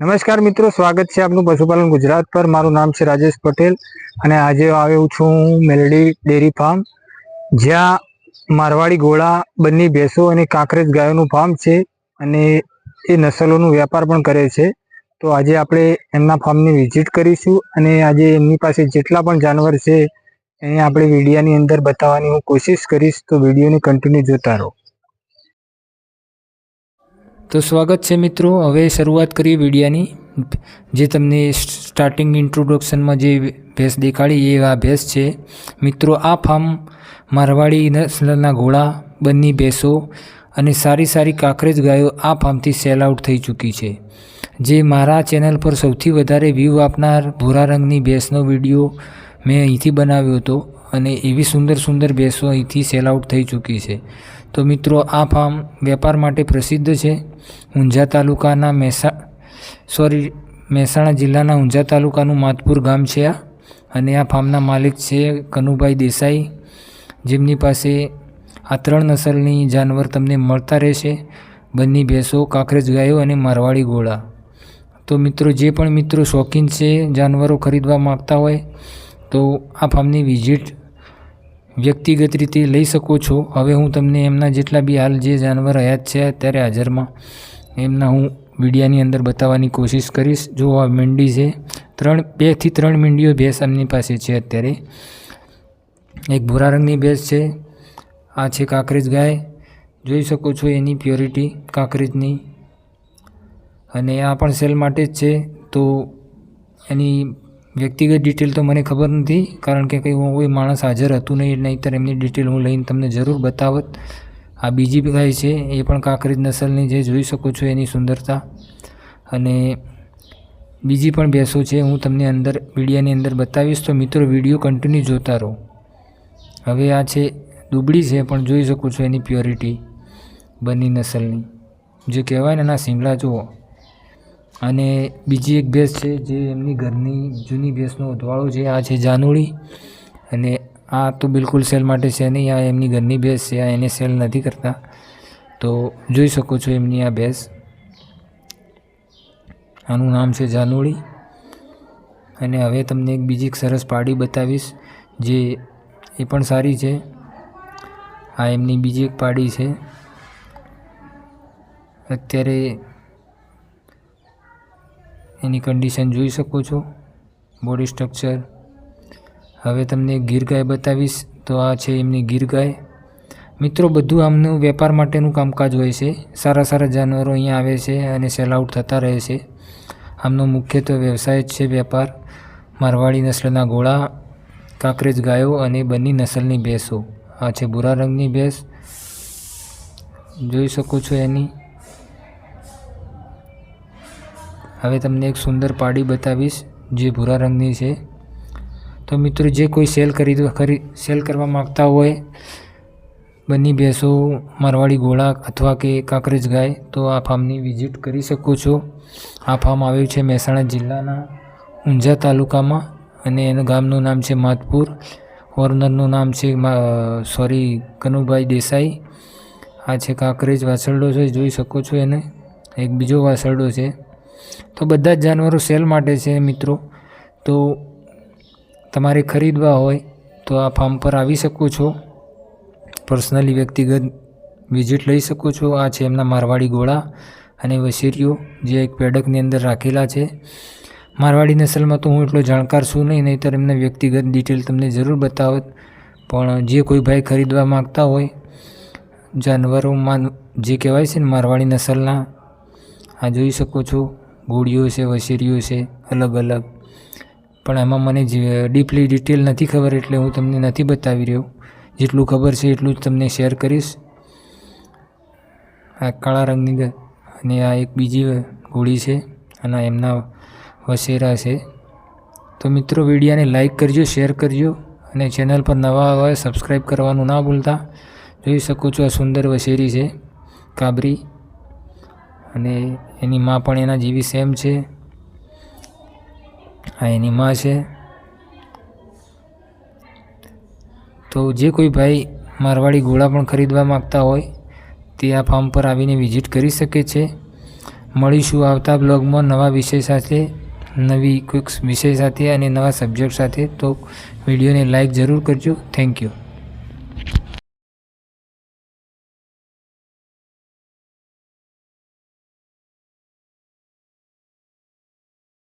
નમસ્કાર મિત્રો, સ્વાગત છે આપનું પશુપાલન ગુજરાત પર. મારું નામ છે રાજેશ પટેલ અને આજે આવ્યો છું મેલડી ડેરી ફાર્મ. જ્યાં મારવાડી ગોળા બંને ભેંસો અને કાંકરેજ ગાયોનું ફાર્મ છે અને એ નસલોનું વેપાર પણ કરે છે. તો આજે આપણે એમના ફાર્મની વિઝિટ કરીશું અને આજે એમની પાસે જેટલા પણ જાનવર છે એને આપણે વિડીયાની અંદર બતાવવાની હું કોશિશ કરીશ. તો વિડીયોને કન્ટિન્યુ જોતા રહો. તો સ્વાગત છે મિત્રો. હવે શરૂઆત કરીએ વિડીયાની. જે તમને સ્ટાર્ટિંગ ઇન્ટ્રોડક્શનમાં જે ભેંસ દેખાડી, એ આ ભેંસ છે. મિત્રો, આ ફાર્મ મારવાડી નસલના ઘોડા, બંની ભેંસો અને સારી સારી કાંકરેજ ગાયો આ ફાર્મથી સેલ આઉટ થઈ ચૂકી છે. જે મારા ચેનલ પર સૌથી વધારે વ્યૂ આપનાર ભૂરા રંગની ભેંસનો વીડિયો મેં અહીંથી બનાવ્યો હતો. અને એવી સુંદર સુંદર ભેંસો અહીંથી સેલ આઉટ થઈ ચૂકી છે. તો મિત્રો, આ ફાર્મ વેપાર માટે પ્રસિદ્ધ છે. ઊંઝા તાલુકાના મહેસા સોરી મહેસાણા જિલ્લાના ઊંઝા તાલુકાનું માધપુર ગામ છે આ. અને આ ફાર્મના માલિક છે કનુભાઈ દેસાઈ. જેમની પાસે આ ત્રણ નસલની જાનવર તમને મળતા રહેશે. બંને ભેંસો કાંકરેજ ગાયો અને મારવાડી ઘોડા. તો મિત્રો, જે પણ મિત્રો શોખીન છે, જાનવરો ખરીદવા માગતા હોય, તો આ ફાર્મની વિઝિટ વ્યક્તિગત રીતે લઈ શકો છો. હવે હું તમને એમના જેટલા બી હાલ જે જાનવર હયાત છે, અત્યારે હાજરમાં એમના હું વિડીયાની અંદર બતાવવાની કોશિશ કરીશ. જો આ મીંડી છે, ત્રણ બેથી ત્રણ મીંડીઓ ભેંસ એમની પાસે છે અત્યારે. એક ભૂરા રંગની ભેંસ છે, આ છે કાંકરેજ ગાય. જોઈ શકો છો એની પ્યોરિટી કાંકરેજની. અને આ પણ સેલ માટે જ છે, તો એની વ્યક્તિગત ડિટેલ તો મને ખબર નથી, કારણ કે કંઈ હું કોઈ માણસ હાજર હતું નહીં, નહીંતર એમની ડિટેલ હું લઈને તમને જરૂર બતાવત. આ બીજી ગાય છે, એ પણ કાંકરી નસલની જે જોઈ શકો છો એની સુંદરતા. અને બીજી પણ ભેંસો છે, હું તમને અંદર વિડીયાની અંદર બતાવીશ, તો મિત્રો વીડિયો કન્ટિન્યુ જોતા રહો. હવે આ છે, દુબળી છે, પણ જોઈ શકો છો એની પ્યોરિટી બની નસલની. જે કહેવાય ને એના શિમલા જુઓ. અને બીજી એક ભેંસ છે જે એમની ઘરની જૂની ભેંસનો ઉધવાળો છે, આ છે જાનુડી અને આ તો બિલકુલ સેલ માટે છે નહીં, આ એમની ઘરની ભેંસ છે, આ એને સેલ નથી કરતા. તો જોઈ શકો છો એમની આ ભેંસ. આનું નામ છે જાનુળી. અને હવે તમને એક બીજી એક સરસ પાડી બતાવીશ, જે એ પણ સારી છે. આ એમની બીજી એક પાડી છે. અત્યારે એની કન્ડિશન જોઈ શકો છો બોડી સ્ટ્રક્ચર હવે તમને ગીર ગાય બતાવીશ, તો આ છે એમની ગીર ગાય મિત્રો, બધું આમનું વેપાર માટેનું કામકાજ હોય છે. સારા સારા જાનવરો અહીંયા આવે છે અને સેલ આઉટ થતા રહે છે. આમનો મુખ્યત્વે વ્યવસાય જ છે વેપાર. મારવાડી નસલના ઘોડા, કાંકરેજ ગાયો અને બંને નસલની ભેંસો. આ છે ભૂરા રંગની ભેંસ. જોઈ શકો છો એની. હવે તમને એક સુંદર પાડી બતાવીશ, જે ભૂરા રંગની છે. તો મિત્રો, જે કોઈ સેલ ખરીદવા ખરી સેલ કરવા માગતા હોય, બંને ભેંસો મારવાડી ઘોડા અથવા કે કાંકરેજ ગાય, તો આ ફાર્મની વિઝિટ કરી શકો છો. આ ફાર્મ આવ્યું છે મહેસાણા જિલ્લાના ઊંઝા તાલુકામાં અને એનું ગામનું નામ છે માધપુર. ઓર્નરનું નામ છે સોરી, કનુભાઈ દેસાઈ. આ છે કાંકરેજ વાસરડો છે, જોઈ શકો છો એને. એક બીજો વાસરડો છે. તો બધા જ જાનવરો સેલ માટે છે મિત્રો. તો તમારે ખરીદવા હોય તો આ ફાર્મ પર આવી શકો છો. પર્સનલી વ્યક્તિગત વિઝિટ લઈ શકો છો. આ છે એમના મારવાડી ગોળા અને વશેરીઓ જે એક પેડકની અંદર રાખેલા છે. મારવાડી નસલમાં તો હું એટલો જાણકાર છું નહીં, નહીંતર એમને વ્યક્તિગત ડિટેલ તમને જરૂર બતાવત. પણ જે કોઈ ભાઈ ખરીદવા માગતા હોય, જાનવરોમાં જે કહેવાય છે ને મારવાડી નસલના, આ જોઈ શકો છો. ગોળીઓ છે, વસેરીઓ છે, અલગ અલગ. પણ એમાં મને ડીપલી ડિટેલ નથી ખબર એટલે હું તમને નથી બતાવી રહ્યો. જેટલું ખબર છે એટલું જ તમને શેર કરીશ. આ કાળા રંગની અને આ એક બીજી ગોળી છે, અને એમના વસેરા છે. તો મિત્રો, વિડીયાને લાઇક કરજો, શેર કરજો, અને ચેનલ પર નવા હોય, સબસ્ક્રાઈબ કરવાનું ના ભૂલતા. જોઈ શકો છો આ સુંદર વસેરી છે, કાબરી. અને એની માં પણ એના જેવી સેમ છે. આ એની માં છે. તો જે કોઈ ભાઈ મારવાડી ગોળા પણ ખરીદવા માગતા હોય, તે આ ફાર્મ પર આવીને વિઝિટ કરી શકે છે. મળીશું આવતા બ્લોગમાં નવા વિષય સાથે, નવી કોઈક વિષય સાથે અને નવા સબ્જેક્ટ સાથે. તો વિડીયોને લાઈક જરૂર કરજો. Thank you